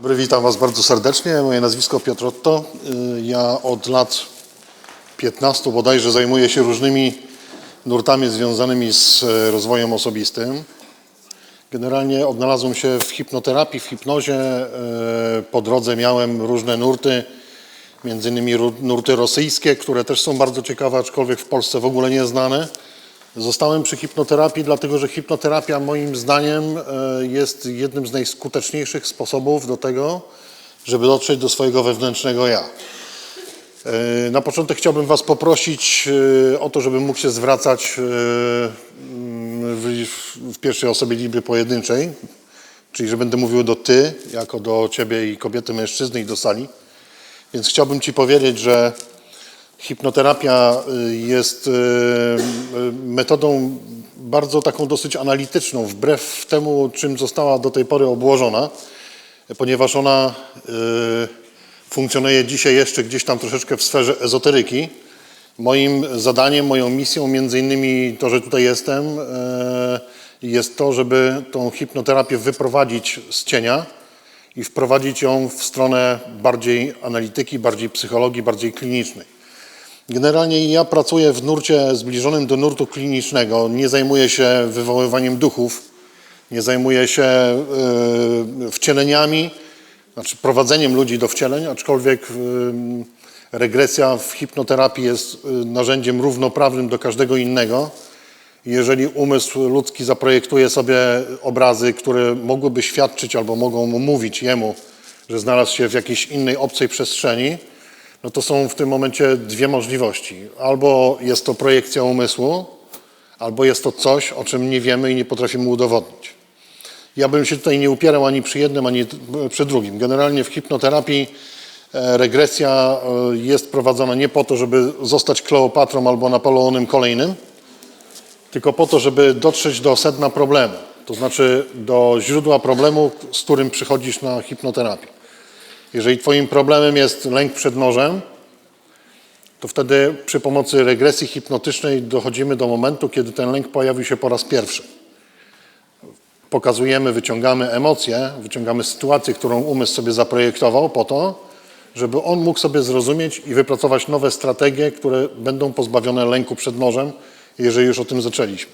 Dobry, witam Was bardzo serdecznie. Moje nazwisko Piotr Otto. Y, Ja od lat 15 bodajże zajmuję się różnymi nurtami związanymi z e, rozwojem osobistym. Generalnie odnalazłem się w hipnoterapii, w hipnozie. E, Po drodze miałem różne nurty, między innymi nurty rosyjskie, które też są bardzo ciekawe, aczkolwiek w Polsce w ogóle nieznane. Zostałem przy hipnoterapii, dlatego że hipnoterapia moim zdaniem e, jest jednym z najskuteczniejszych sposobów do tego, żeby dotrzeć do swojego wewnętrznego ja. E, Na początek chciałbym Was poprosić e, o to, żebym mógł się zwracać w pierwszej osobie liczby pojedynczej, czyli że będę mówił do Ty, jako do Ciebie i kobiety, mężczyzny i do sali. Więc chciałbym Ci powiedzieć, że Hipnoterapia y, jest y, y, metodą bardzo taką dosyć analityczną, wbrew temu, czym została do tej pory obłożona, ponieważ ona funkcjonuje dzisiaj jeszcze gdzieś tam troszeczkę w sferze ezoteryki. Moim zadaniem, moją misją, między innymi to, że tutaj jestem, jest to, żeby tą hipnoterapię wyprowadzić z cienia i wprowadzić ją w stronę bardziej analityki, bardziej psychologii, bardziej klinicznej. Generalnie ja pracuję w nurcie zbliżonym do nurtu klinicznego. Nie zajmuję się wywoływaniem duchów, nie zajmuję się y, wcieleniami, znaczy prowadzeniem ludzi do wcieleń, aczkolwiek y, regresja w hipnoterapii jest y, narzędziem równoprawnym do każdego innego. Jeżeli umysł ludzki zaprojektuje sobie obrazy, które mogłyby świadczyć albo mogą mu mówić jemu, że znalazł się w jakiejś innej obcej przestrzeni, no to są w tym momencie dwie możliwości. Albo jest to projekcja umysłu, albo jest to coś, o czym nie wiemy i nie potrafimy udowodnić. Ja bym się tutaj nie upierał ani przy jednym, ani przy drugim. Generalnie w hipnoterapii e, regresja e, jest prowadzona nie po to, żeby zostać Kleopatrą albo Napoleonem kolejnym, tylko po to, żeby dotrzeć do sedna problemu, to znaczy do źródła problemu, z którym przychodzisz na hipnoterapię. Jeżeli Twoim problemem jest lęk przed nożem, to wtedy przy pomocy regresji hipnotycznej dochodzimy do momentu, kiedy ten lęk pojawił się po raz pierwszy. Pokazujemy, wyciągamy emocje, wyciągamy sytuację, którą umysł sobie zaprojektował po to, żeby on mógł sobie zrozumieć i wypracować nowe strategie, które będą pozbawione lęku przed nożem, jeżeli już o tym zaczęliśmy.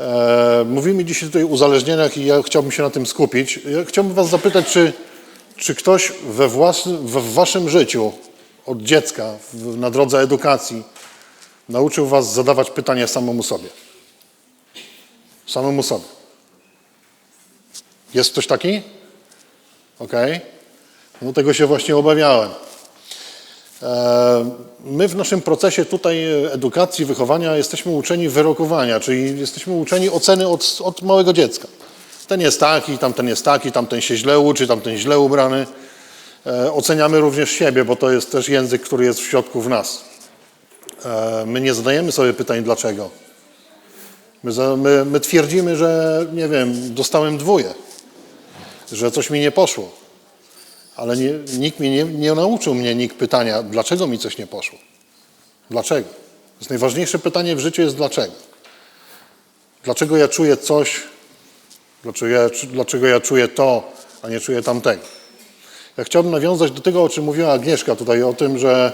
E, Mówimy dzisiaj tutaj o uzależnieniach i ja chciałbym się na tym skupić. Ja chciałbym Was zapytać, czy, czy ktoś we, własnym, w Waszym życiu od dziecka na drodze edukacji nauczył Was zadawać pytania samemu sobie? Samemu sobie. Jest ktoś taki? Okej. No tego się właśnie obawiałem. E, My w naszym procesie tutaj edukacji, wychowania jesteśmy uczeni wyrokowania, czyli jesteśmy uczeni oceny od, od małego dziecka. Ten jest taki, tamten jest taki, tamten się źle uczy, tamten źle ubrany. E, Oceniamy również siebie, bo to jest też język, który jest w środku w nas. E, My nie zadajemy sobie pytań dlaczego. My, my, my twierdzimy, że nie wiem, dostałem dwóje, że coś mi nie poszło. Ale nie, nikt mnie nie, nie nauczył mnie nikt pytania, dlaczego mi coś nie poszło. Dlaczego? Jest najważniejsze pytanie w życiu jest dlaczego. Dlaczego ja czuję coś, dlaczego ja, dlaczego ja czuję to, a nie czuję tamtego. Ja chciałbym nawiązać do tego, o czym mówiła Agnieszka tutaj, o tym, że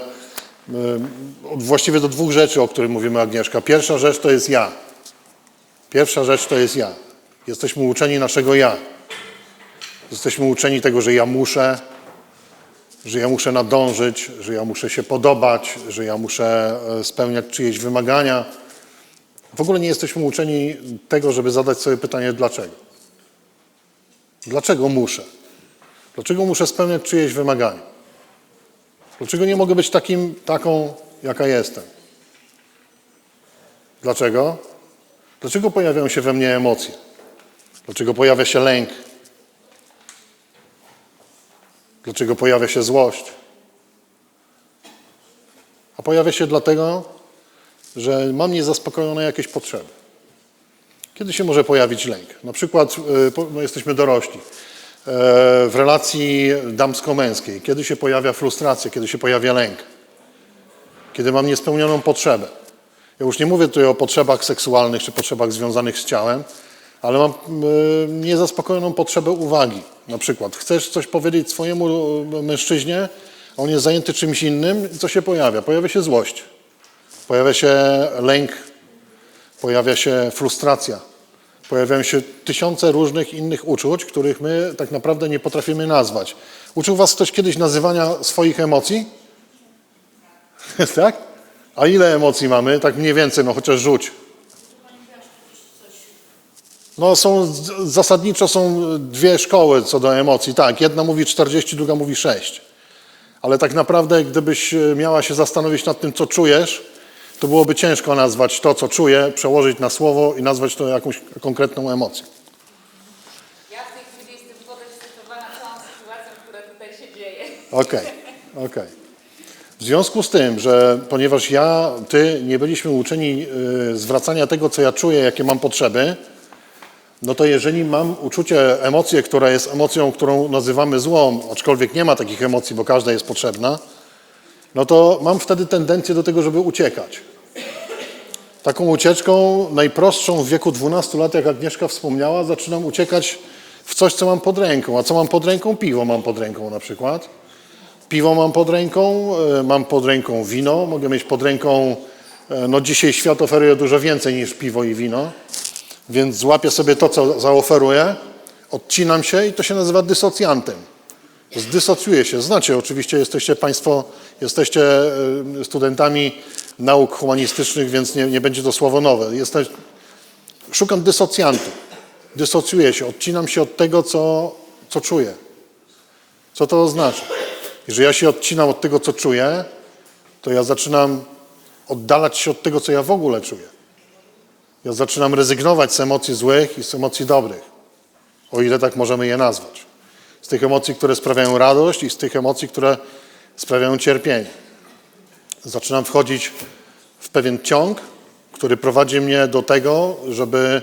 właściwie do dwóch rzeczy, o których mówimy Agnieszka. Pierwsza rzecz to jest ja. Pierwsza rzecz to jest ja. Jesteśmy uczeni naszego ja. Jesteśmy uczeni tego, że ja muszę, że ja muszę nadążyć, że ja muszę się podobać, że ja muszę e, spełniać czyjeś wymagania. W ogóle nie jesteśmy uczeni tego, żeby zadać sobie pytanie dlaczego. Dlaczego muszę? Dlaczego muszę spełniać czyjeś wymagania? Dlaczego nie mogę być takim, taką, jaka jestem? Dlaczego? Dlaczego pojawiają się we mnie emocje? Dlaczego pojawia się lęk? Dlaczego pojawia się złość? A pojawia się dlatego, że mam niezaspokojone jakieś potrzeby. Kiedy się może pojawić lęk? Na przykład, po- no jesteśmy dorośli, e, w relacji damsko-męskiej. Kiedy się pojawia frustracja, kiedy się pojawia lęk? Kiedy mam niespełnioną potrzebę. Ja już nie mówię tutaj o potrzebach seksualnych czy potrzebach związanych z ciałem, ale mam y, niezaspokojoną potrzebę uwagi. Na przykład chcesz coś powiedzieć swojemu mężczyźnie, on jest zajęty czymś innym co się pojawia? Pojawia się złość, pojawia się lęk, pojawia się frustracja, pojawiają się tysiące różnych innych uczuć, których my tak naprawdę nie potrafimy nazwać. Uczył was ktoś kiedyś nazywania swoich emocji? tak? A ile emocji mamy? Tak mniej więcej, no chociaż rzuć. No są, zasadniczo są dwie szkoły co do emocji. Tak, jedna mówi 40, druga mówi 6. Ale tak naprawdę, gdybyś e, miała się zastanowić nad tym, co czujesz, to byłoby ciężko nazwać to, co czuję, przełożyć na słowo i nazwać to jakąś konkretną emocją. Ja w tej chwili jestem podekscytowana całą sytuacją, która tutaj się dzieje. Okej, okej. W związku z tym, że ponieważ ja, ty nie byliśmy uczeni y, zwracania tego, co ja czuję, jakie mam potrzeby, no to jeżeli mam uczucie, emocję, która jest emocją, którą nazywamy złą, aczkolwiek nie ma takich emocji, bo każda jest potrzebna, no to mam wtedy tendencję do tego, żeby uciekać. Taką ucieczką, najprostszą w wieku 12 lat, jak Agnieszka wspomniała, zaczynam uciekać w coś, co mam pod ręką. A co mam pod ręką? Piwo mam pod ręką na przykład. Piwo mam pod ręką, e, mam pod ręką wino, mogę mieć pod ręką, e, no dzisiaj świat oferuje dużo więcej niż piwo i wino, więc złapię sobie to, co zaoferuję, odcinam się i to się nazywa dysocjantem. Zdysocjuję się. Znacie, oczywiście jesteście Państwo, jesteście studentami nauk humanistycznych, więc nie, nie będzie to słowo nowe. Jesteś, szukam dysocjantu. Dysocjuję się, odcinam się od tego, co, co czuję. Co to oznacza? Jeżeli ja się odcinam od tego, co czuję, to ja zaczynam oddalać się od tego, co ja w ogóle czuję. Ja zaczynam rezygnować z emocji złych i z emocji dobrych, o ile tak możemy je nazwać. Z tych emocji, które sprawiają radość i z tych emocji, które sprawiają cierpienie. Zaczynam wchodzić w pewien ciąg, który prowadzi mnie do tego, żeby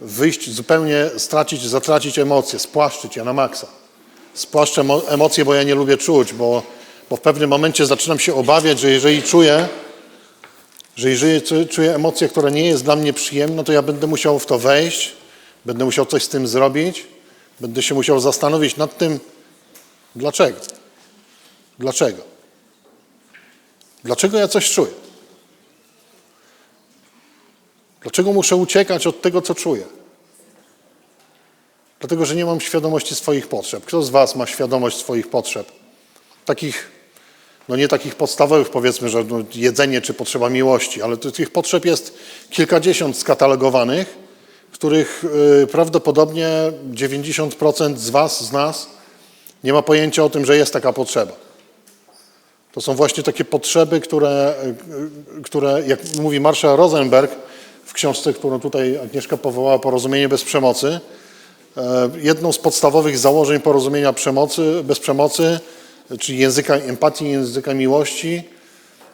wyjść zupełnie, stracić, zatracić emocje, spłaszczyć je na maksa spłaszczę emo- emocje, bo ja nie lubię czuć, bo, bo w pewnym momencie zaczynam się obawiać, że jeżeli czuję, że jeżeli czuję emocję, która nie jest dla mnie przyjemna, to ja będę musiał w to wejść, będę musiał coś z tym zrobić, będę się musiał zastanowić nad tym, dlaczego. Dlaczego? Dlaczego ja coś czuję? Dlaczego muszę uciekać od tego, co czuję? Dlatego, że nie mam świadomości swoich potrzeb. Kto z Was ma świadomość swoich potrzeb? Takich, no nie takich podstawowych, powiedzmy, że no jedzenie czy potrzeba miłości, ale tych potrzeb jest kilkadziesiąt skatalogowanych, których y, prawdopodobnie 90% z Was, z nas nie ma pojęcia o tym, że jest taka potrzeba. To są właśnie takie potrzeby, które, y, które jak mówi Marshall Rosenberg w książce, którą tutaj Agnieszka powołała, Porozumienie bez przemocy, E, Jedną z podstawowych założeń porozumienia przemocy, bez przemocy, czyli języka empatii, języka miłości,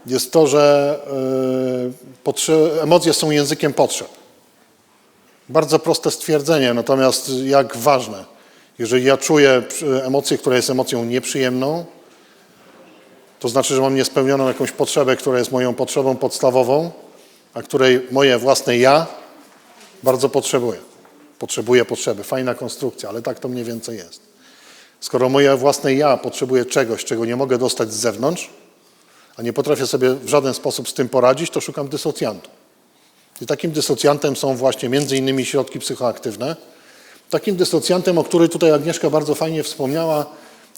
jest to, że e, emocje są językiem potrzeb. Bardzo proste stwierdzenie, natomiast jak ważne. Jeżeli ja czuję emocję, która jest emocją nieprzyjemną, to znaczy, że mam niespełnioną jakąś potrzebę, która jest moją potrzebą podstawową, a której moje własne ja bardzo potrzebuje. Potrzebuje potrzeby. Fajna konstrukcja, ale tak to mniej więcej jest. Skoro moje własne ja potrzebuje czegoś, czego nie mogę dostać z zewnątrz, a nie potrafię sobie w żaden sposób z tym poradzić, to szukam dysocjantu. I takim dysocjantem są właśnie między innymi środki psychoaktywne. Takim dysocjantem, o której tutaj Agnieszka bardzo fajnie wspomniała,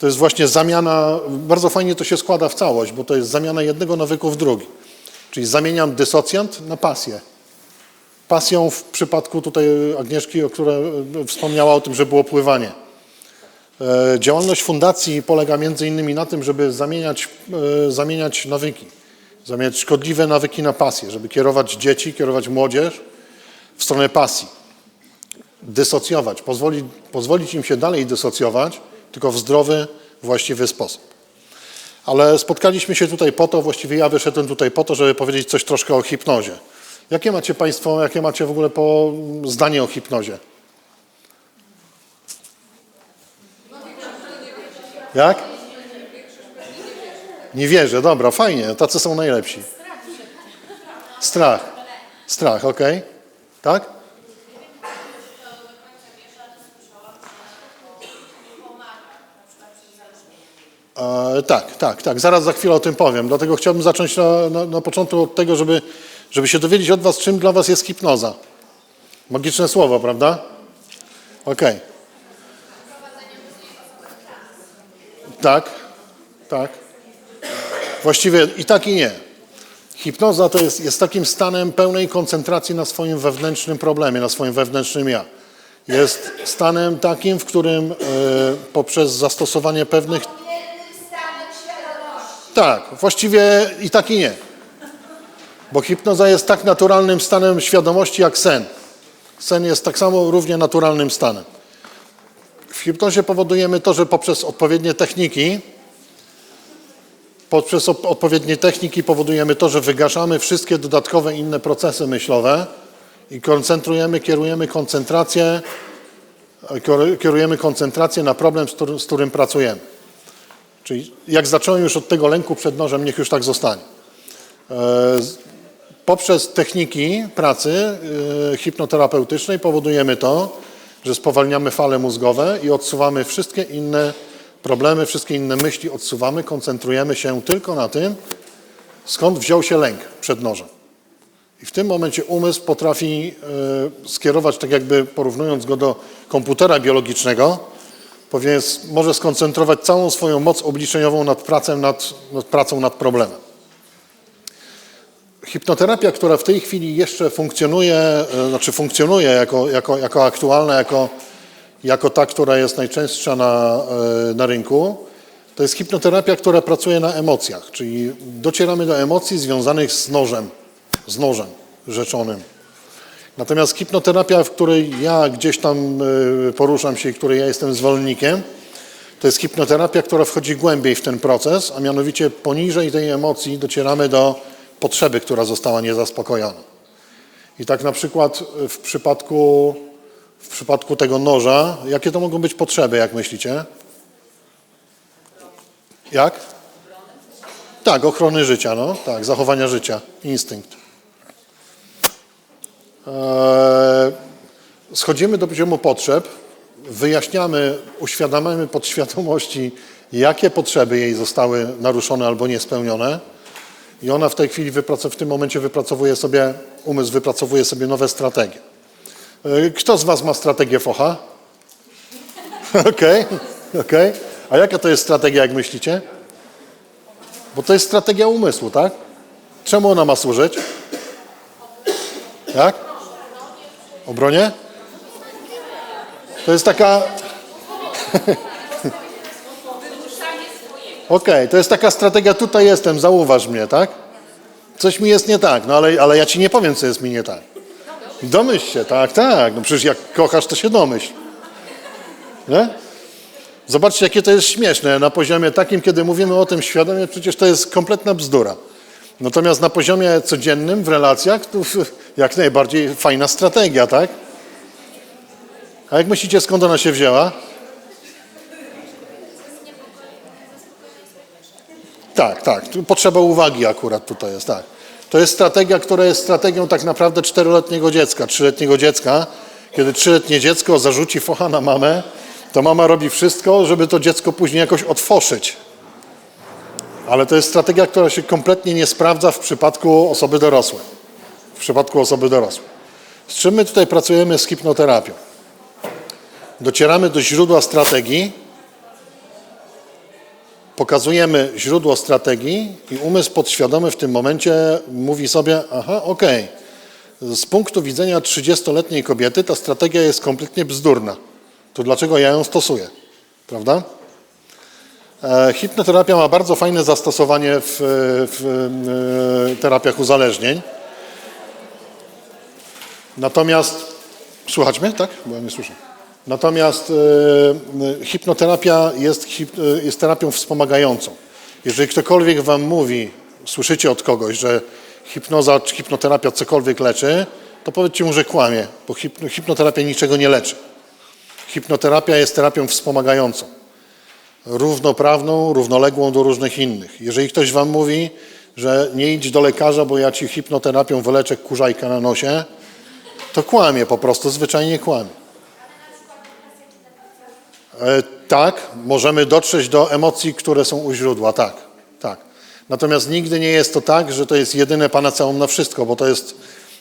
to jest właśnie zamiana, bardzo fajnie to się składa w całość, bo to jest zamiana jednego nawyku w drugi. Czyli zamieniam dysocjant na pasję. Pasją w przypadku tutaj Agnieszki, o której wspomniała o tym, że było pływanie. E, Działalność fundacji polega między innymi na tym, żeby zamieniać, e, zamieniać nawyki, zamieniać szkodliwe nawyki na pasję, żeby kierować dzieci, kierować młodzież w stronę pasji. Dysocjować, pozwolić, pozwolić im się dalej dysocjować, tylko w zdrowy, właściwy sposób. Ale spotkaliśmy się tutaj po to, właściwie ja wyszedłem tutaj po to, żeby powiedzieć coś troszkę o hipnozie. Jakie macie Państwo, jakie macie w ogóle po zdanie o hipnozie? Jak? Nie wierzę, dobra, fajnie, tacy są najlepsi. Strach. Strach, okej. Okay. Tak? E, tak, tak, tak. Zaraz za chwilę o tym powiem. Dlatego chciałbym zacząć na, na, na, początku od tego, żeby, żeby się dowiedzieć od Was, czym dla Was jest hipnoza. Magiczne słowo, prawda? Okej. Okay. Tak, tak. Właściwie i tak i nie. Hipnoza to jest, jest takim stanem pełnej koncentracji na swoim wewnętrznym problemie, na swoim wewnętrznym ja. Jest stanem takim, w którym e, poprzez zastosowanie pewnych. Tak, właściwie i tak i nie. Bo hipnoza jest tak naturalnym stanem świadomości jak sen. Sen jest tak samo równie naturalnym stanem. W hipnozie powodujemy to, że poprzez odpowiednie techniki, poprzez op- odpowiednie techniki powodujemy to, że wygaszamy wszystkie dodatkowe inne procesy myślowe i koncentrujemy, kierujemy koncentrację, kieru- kierujemy koncentrację na problem, z którym, pracujemy. Czyli jak zacząłem już od tego lęku przed nożem, niech już tak zostanie. E, Poprzez techniki pracy e, hipnoterapeutycznej powodujemy to, że spowalniamy fale mózgowe i odsuwamy wszystkie inne problemy, wszystkie inne myśli odsuwamy, koncentrujemy się tylko na tym, skąd wziął się lęk przed nożem. I w tym momencie umysł potrafi e, skierować, tak jakby porównując go do komputera biologicznego, powinien, może skoncentrować całą swoją moc obliczeniową nad, nad, nad pracą nad problemem. Hipnoterapia, która w tej chwili jeszcze funkcjonuje, e, znaczy funkcjonuje jako, jako, jako aktualna, jako, jako ta, która jest najczęstsza na, e, na rynku, to jest hipnoterapia, która pracuje na emocjach, czyli docieramy do emocji związanych z nożem, z nożem rzeczonym. Natomiast hipnoterapia, w której ja gdzieś tam y, poruszam się i której ja jestem zwolennikiem, to jest hipnoterapia, która wchodzi głębiej w ten proces, a mianowicie poniżej tej emocji docieramy do potrzeby, która została niezaspokojona. I tak na przykład w przypadku, w przypadku tego noża, jakie to mogą być potrzeby, jak myślicie? Jak? Tak, ochrony życia, no, tak, zachowania życia, instynkt. Eee, Schodzimy do poziomu potrzeb, wyjaśniamy, uświadamiamy podświadomości, jakie potrzeby jej zostały naruszone albo niespełnione. I ona w tej chwili, w tym momencie wypracowuje sobie, umysł wypracowuje sobie nowe strategie. Eee, Kto z Was ma strategię focha? Okej, okej. A jaka to jest strategia, jak myślicie? Bo to jest strategia umysłu, tak? Czemu ona ma służyć? Jak? Obronie? To jest taka. Okej, to jest taka strategia, tutaj jestem, zauważ mnie, tak? Coś mi jest nie tak, no ale, ale ja ci nie powiem, co jest mi nie tak. Domyśl się, tak, tak. No przecież jak kochasz, to się domyśl. Nie? Zobaczcie, jakie to jest śmieszne. Na poziomie takim, kiedy mówimy o tym świadomie, przecież to jest kompletna bzdura. Natomiast na poziomie codziennym, w relacjach, to jak najbardziej fajna strategia, tak? A jak myślicie, skąd ona się wzięła? Tak, tak. Potrzeba uwagi akurat tutaj jest, tak. To jest strategia, która jest strategią tak naprawdę czteroletniego dziecka, trzyletniego dziecka. Kiedy trzyletnie dziecko zarzuci focha na mamę, to mama robi wszystko, żeby to dziecko później jakoś otworzyć. Ale to jest strategia, która się kompletnie nie sprawdza w przypadku osoby dorosłej. W przypadku osoby dorosłej. Z czym my tutaj pracujemy z hipnoterapią? Docieramy do źródła strategii, pokazujemy źródło strategii i umysł podświadomy w tym momencie mówi sobie, aha, okej, z punktu widzenia 30-letniej kobiety ta strategia jest kompletnie bzdurna. To dlaczego ja ją stosuję? Prawda? E, Hipnoterapia ma bardzo fajne zastosowanie w, w e, terapiach uzależnień. Natomiast, słuchać mnie, tak? Bo ja nie słyszę. Natomiast e, hipnoterapia jest, e, jest terapią wspomagającą. Jeżeli ktokolwiek wam mówi, słyszycie od kogoś, że hipnoza czy hipnoterapia cokolwiek leczy, to powiedzcie mu, że kłamie, bo hip, hipnoterapia niczego nie leczy. Hipnoterapia jest terapią wspomagającą równoprawną, równoległą do różnych innych. Jeżeli ktoś wam mówi, że nie idź do lekarza, bo ja ci hipnoterapią wyleczę kurzajka na nosie, to kłamie po prostu, zwyczajnie kłamie. E, Tak, możemy dotrzeć do emocji, które są u źródła, tak, tak. Natomiast nigdy nie jest to tak, że to jest jedyne panaceum na wszystko, bo to jest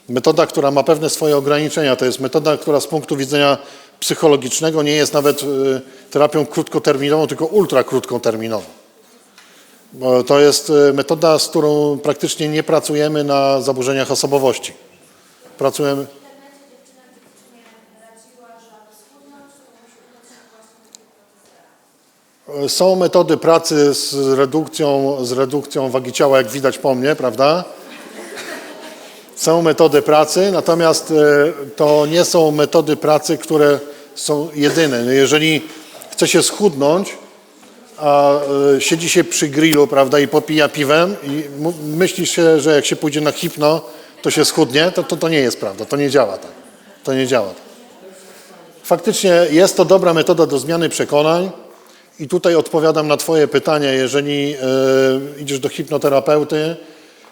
metoda, która ma pewne swoje ograniczenia. To jest metoda, która z punktu widzenia psychologicznego nie jest nawet e, terapią krótkoterminową, tylko ultra krótkoterminową. Bo to jest e, metoda, z którą praktycznie nie pracujemy na zaburzeniach osobowości. Pracujemy. Są metody pracy z redukcją, z redukcją wagi ciała, jak widać po mnie, prawda? Są metody pracy, natomiast e, to nie są metody pracy, które są jedyne. Jeżeli chce się schudnąć, a e, siedzi się przy grillu, prawda, i popija piwem i myśli się, że jak się pójdzie na hipno, to się schudnie, to, to, to nie jest prawda, to nie działa tak. To nie działa tak. Faktycznie jest to dobra metoda do zmiany przekonań i tutaj odpowiadam na Twoje pytanie. Jeżeli e, idziesz do hipnoterapeuty,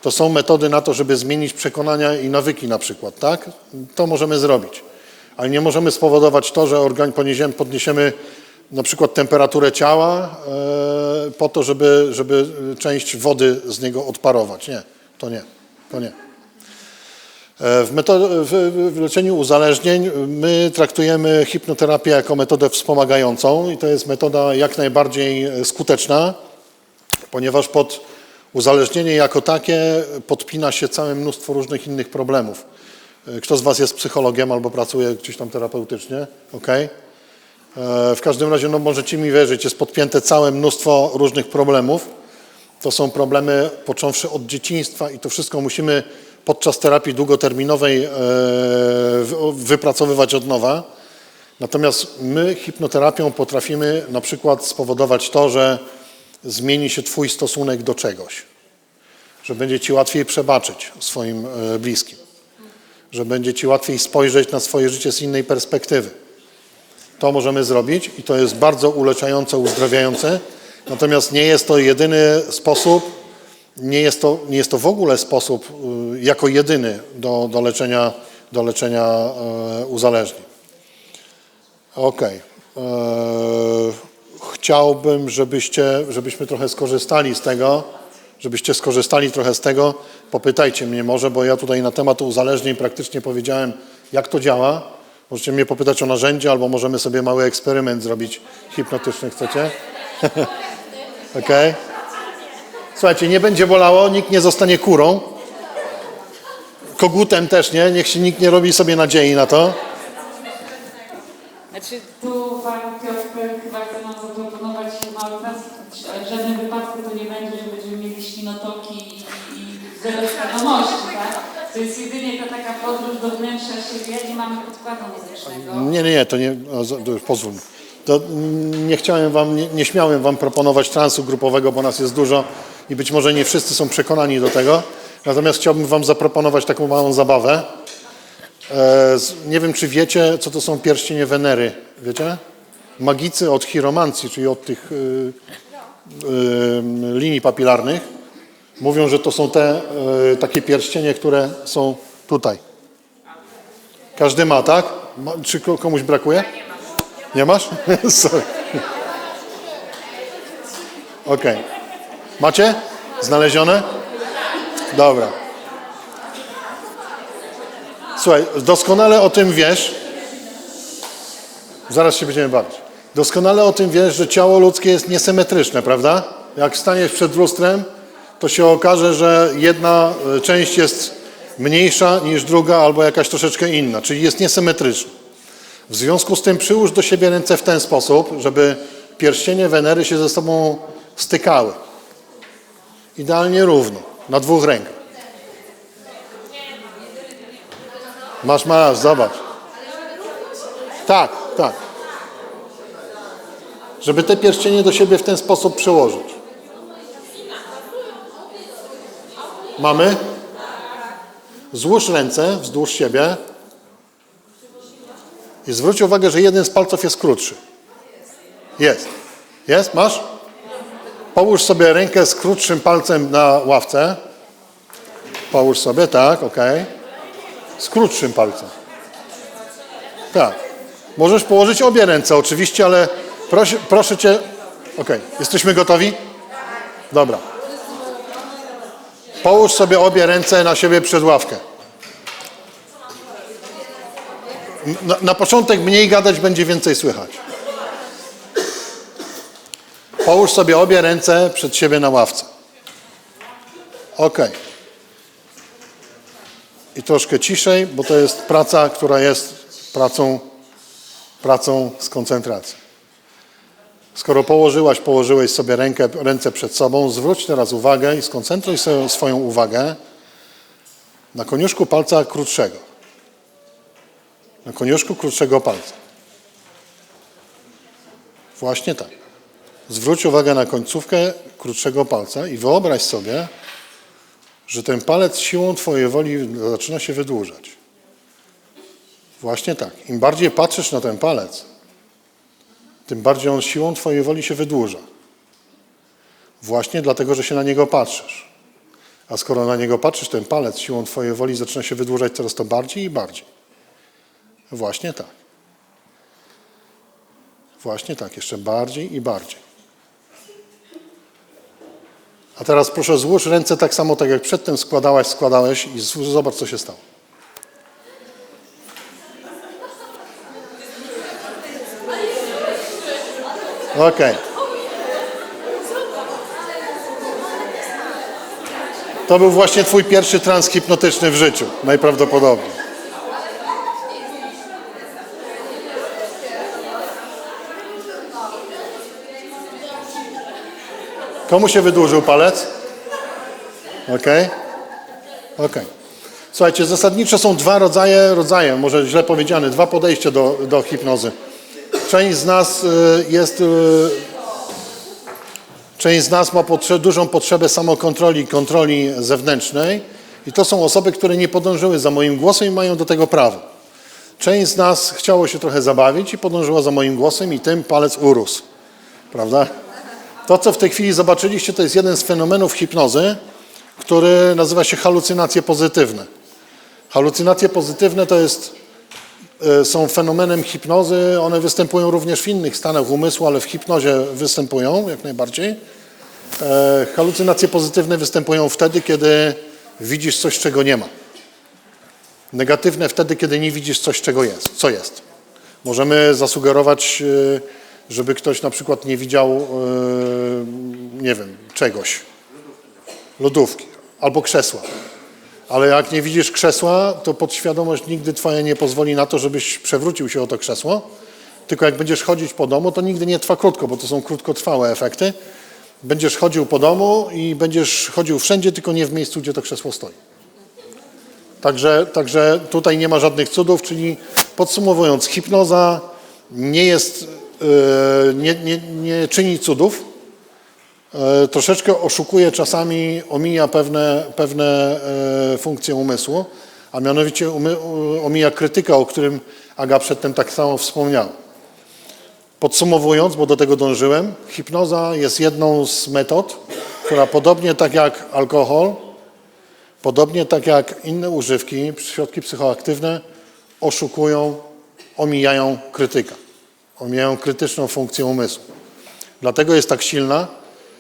to są metody na to, żeby zmienić przekonania i nawyki na przykład, tak? To możemy zrobić. Ale nie możemy spowodować to, że organ, podniesiemy, podniesiemy na przykład temperaturę ciała e, po to, żeby, żeby część wody z niego odparować. Nie, to nie, to nie. W, w, leczeniu uzależnień my traktujemy hipnoterapię jako metodę wspomagającą i to jest metoda jak najbardziej skuteczna, ponieważ pod uzależnienie jako takie podpina się całe mnóstwo różnych innych problemów. Kto z Was jest psychologiem albo pracuje gdzieś tam terapeutycznie? Okej. E, W każdym razie no, możecie mi wierzyć, jest podpięte całe mnóstwo różnych problemów. To są problemy począwszy od dzieciństwa i to wszystko musimy podczas terapii długoterminowej e, wy- wypracowywać od nowa. Natomiast my hipnoterapią potrafimy na przykład spowodować to, że zmieni się Twój stosunek do czegoś, że będzie Ci łatwiej przebaczyć swoim e, bliskim, że będzie Ci łatwiej spojrzeć na swoje życie z innej perspektywy. To możemy zrobić i to jest bardzo uleczające, uzdrawiające. Natomiast nie jest to jedyny sposób, nie jest to, nie jest to w ogóle sposób y, jako jedyny do, do leczenia, do leczenia e, uzależnień. Okej. E, Chciałbym, żebyście, żebyśmy trochę skorzystali z tego, żebyście skorzystali trochę z tego. Popytajcie mnie może, bo ja tutaj na temat uzależnień praktycznie powiedziałem, jak to działa. Możecie mnie popytać o narzędzie, albo możemy sobie mały eksperyment zrobić hipnotyczny. Chcecie? Okej. Słuchajcie, nie będzie bolało, nikt nie zostanie kurą. Kogutem też nie, niech się nikt nie robi sobie nadziei na to. Znaczy tu Pan Piotr chyba chce nam zaproponować mały ale w żadnym wypadku to nie będzie, że będziemy mieli ślinotoki i, i zero świadomości, tak? To jest jedynie ta taka podróż do wnętrza siebie, nie mamy podkładu muzycznego. Nie, nie, nie, to nie, o, pozwól. mi. To mm, nie chciałem wam, nie, nie śmiałem wam proponować transu grupowego, bo nas jest dużo i być może nie wszyscy są przekonani do tego. Natomiast chciałbym wam zaproponować taką małą zabawę. E, nie wiem, czy wiecie, co to są pierścienie Wenery. Wiecie? Magicy od chiromancji, czyli od tych y, y, linii papilarnych, mówią, że to są te y, takie pierścienie, które są tutaj. Każdy ma, tak? Czy ko- komuś brakuje? Nie masz? Sorry. Okej. Macie? Znalezione? Dobra. Słuchaj, doskonale o tym wiesz. Zaraz się będziemy bawić. Doskonale o tym wiesz, że ciało ludzkie jest niesymetryczne, prawda? Jak staniesz przed lustrem, to się okaże, że jedna e, część jest mniejsza niż druga albo jakaś troszeczkę inna, czyli jest niesymetryczna. W związku z tym przyłóż do siebie ręce w ten sposób, żeby pierścienie Wenery się ze sobą stykały. Idealnie równo, na dwóch rękach. Masz, masz, zobacz. Tak, tak. Żeby te pierścienie do siebie w ten sposób przełożyć. Mamy? Złóż ręce wzdłuż siebie i zwróć uwagę, że jeden z palców jest krótszy. Jest. Jest? Masz? Połóż sobie rękę z krótszym palcem na ławce. Połóż sobie, tak, ok. Z krótszym palcem. Tak. Możesz położyć obie ręce oczywiście, ale Proszę, proszę cię. Okej, jesteśmy gotowi? Dobra. Połóż sobie obie ręce na siebie przed ławkę. Na, na początek mniej gadać, będzie więcej słychać. Połóż sobie obie ręce przed siebie na ławce. Ok. I troszkę ciszej, bo to jest praca, która jest pracą, pracą z koncentracją. Skoro położyłaś, położyłeś sobie rękę, ręce przed sobą, zwróć teraz uwagę i skoncentruj sobie swoją uwagę na koniuszku palca krótszego. Na koniuszku krótszego palca. Właśnie tak. Zwróć uwagę na końcówkę krótszego palca i wyobraź sobie, że ten palec siłą Twojej woli zaczyna się wydłużać. Właśnie tak. Im bardziej patrzysz na ten palec, tym bardziej on siłą Twojej woli się wydłuża. Właśnie dlatego, że się na niego patrzysz. A skoro na niego patrzysz, ten palec siłą Twojej woli zaczyna się wydłużać coraz to bardziej i bardziej. Właśnie tak. Właśnie tak, jeszcze bardziej i bardziej. A teraz proszę złóż ręce tak samo, tak jak przedtem składałaś, składałeś i zobacz, co się stało. Okej. To był właśnie twój pierwszy trans hipnotyczny w życiu, najprawdopodobniej. Komu się wydłużył palec? Okej. Okej. Słuchajcie, zasadniczo są dwa rodzaje, rodzaje, może źle powiedziane, dwa podejścia do, do hipnozy. Część z nas y, jest, y, część z nas ma potrze- dużą potrzebę samokontroli, kontroli zewnętrznej i to są osoby, które nie podążyły za moim głosem i mają do tego prawo. Część z nas chciało się trochę zabawić i podążyła za moim głosem i tym palec urósł. Prawda? To, co w tej chwili zobaczyliście, to jest jeden z fenomenów hipnozy, który nazywa się halucynacje pozytywne. Halucynacje pozytywne to jest, e, są fenomenem hipnozy. One występują również w innych stanach umysłu, ale w hipnozie występują jak najbardziej. E, Halucynacje pozytywne występują wtedy, kiedy widzisz coś, czego nie ma. Negatywne wtedy, kiedy nie widzisz coś, czego jest, co jest. Możemy zasugerować, e, żeby ktoś na przykład nie widział, e, nie wiem, czegoś, lodówki albo krzesła. Ale jak nie widzisz krzesła, to podświadomość nigdy twoja nie pozwoli na to, żebyś przewrócił się o to krzesło. Tylko jak będziesz chodzić po domu, to nigdy nie trwa krótko, bo to są krótkotrwałe efekty. Będziesz chodził po domu i będziesz chodził wszędzie, tylko nie w miejscu, gdzie to krzesło stoi. Także, także tutaj nie ma żadnych cudów, czyli podsumowując, hipnoza nie jest, nie, nie, nie czyni cudów, e, troszeczkę oszukuje czasami, omija pewne, pewne e, funkcje umysłu, a mianowicie umy, omija krytyka, o którym Aga przedtem tak samo wspomniała. Podsumowując, bo do tego dążyłem, hipnoza jest jedną z metod, która podobnie tak jak alkohol, Podobnie tak jak inne używki, środki psychoaktywne oszukują, omijają krytyka, omijają krytyczną funkcję umysłu. Dlatego jest tak silna,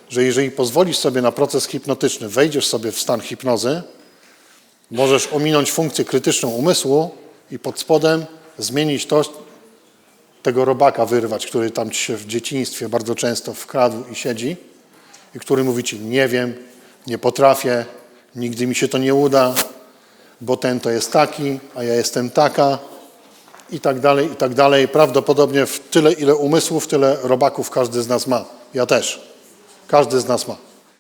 że jeżeli pozwolisz sobie na proces hipnotyczny, wejdziesz sobie w stan hipnozy, możesz ominąć funkcję krytyczną umysłu i pod spodem zmienić to, tego robaka wyrwać, który tam ci się w dzieciństwie bardzo często wkradł i siedzi i który mówi ci nie wiem, nie potrafię, nigdy mi się to nie uda, bo ten to jest taki, a ja jestem taka i tak dalej, i tak dalej. Prawdopodobnie w tyle, ile umysłów, tyle robaków każdy z nas ma. Ja też. Każdy z nas ma.